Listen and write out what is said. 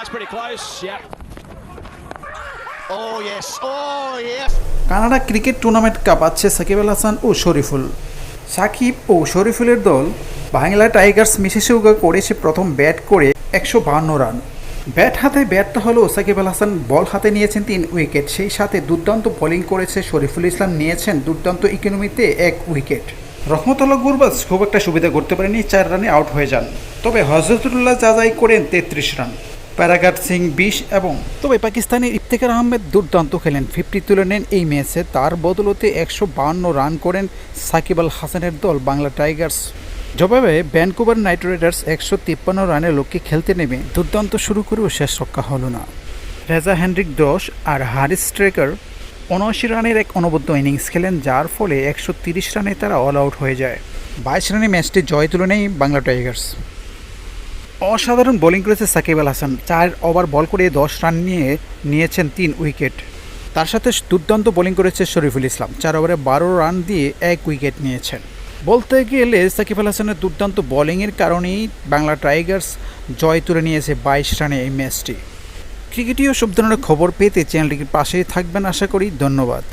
that's pretty close. Yeah. Oh yes, oh yes. Canada cricket tournament কাঁপাচ্ছে Shakib Al Hasan ও শরীফুল সাকিব ও শরীফুলের দল বাংলা টাইগার্স মিশেসুগা করেছে প্রথম ব্যাট করে একশো বাহান্ন রান ব্যাট হাতে ব্যাটটা হলেও সাকিব আল হাসান বল হাতে নিয়েছেন তিন উইকেট সেই সাথে দুর্দান্ত বোলিং করেছে শরীফুল ইসলাম নিয়েছেন দুর্দান্ত ইকোনমিতে এক উইকেট রহমতুল্লাহ গুরবাজ খুব একটা সুবিধা করতে পারেনি চার রানে আউট হয়ে যান তবে হজরতুল্লাহ যাচাই করেন তেত্রিশ রান প্যারাগাট সিং বিশ এবং তবে পাকিস্তানের ইফতেখার আহমেদ দুর্দান্ত খেলেন। ফিফটি তুলে নেন এই ম্যাচে। তার বদলতে একশো বাহান্ন রান করেন সাকিব আল হাসানের দল বাংলা টাইগার্স। জবাবে ভ্যানকুভার নাইট রাইডার্স একশো তিপ্পান্ন রানের লক্ষ্যে খেলতে নেমে। দুর্দান্ত শুরু করেও শেষ রক্ষা হলো না। রেজা হেনরিক দশ আর হারিস স্ট্রেকার উনআশি রানের এক অনবদ্য ইনিংস খেলেন, যার ফলে একশো তিরিশ রানে তারা অল আউট হয়ে যায়। বাইশ রানে ম্যাচটি জয় তুলে নেয় বাংলা টাইগার্স। অসাধারণ বোলিং করেছে সাকিব আল হাসান। চার ওভার বল করে দশ রান নিয়ে নিয়েছেন তিন উইকেট। তার সাথে দুর্দান্ত বোলিং করেছে শরীফুল ইসলাম। চার ওভারে বারো রান দিয়ে এক উইকেট নিয়েছেন। বলতে গেলে সাকিব আল হাসানের দুর্দান্ত বোলিংয়ের কারণেই বাংলা টাইগার্স জয় তুলে নিয়েছে বাইশ রানে এই ম্যাচটি। ক্রিকেটীয় সব ধরনের খবর পেতে চ্যানেলটির পাশেই থাকবেন। আশা করি ধন্যবাদ।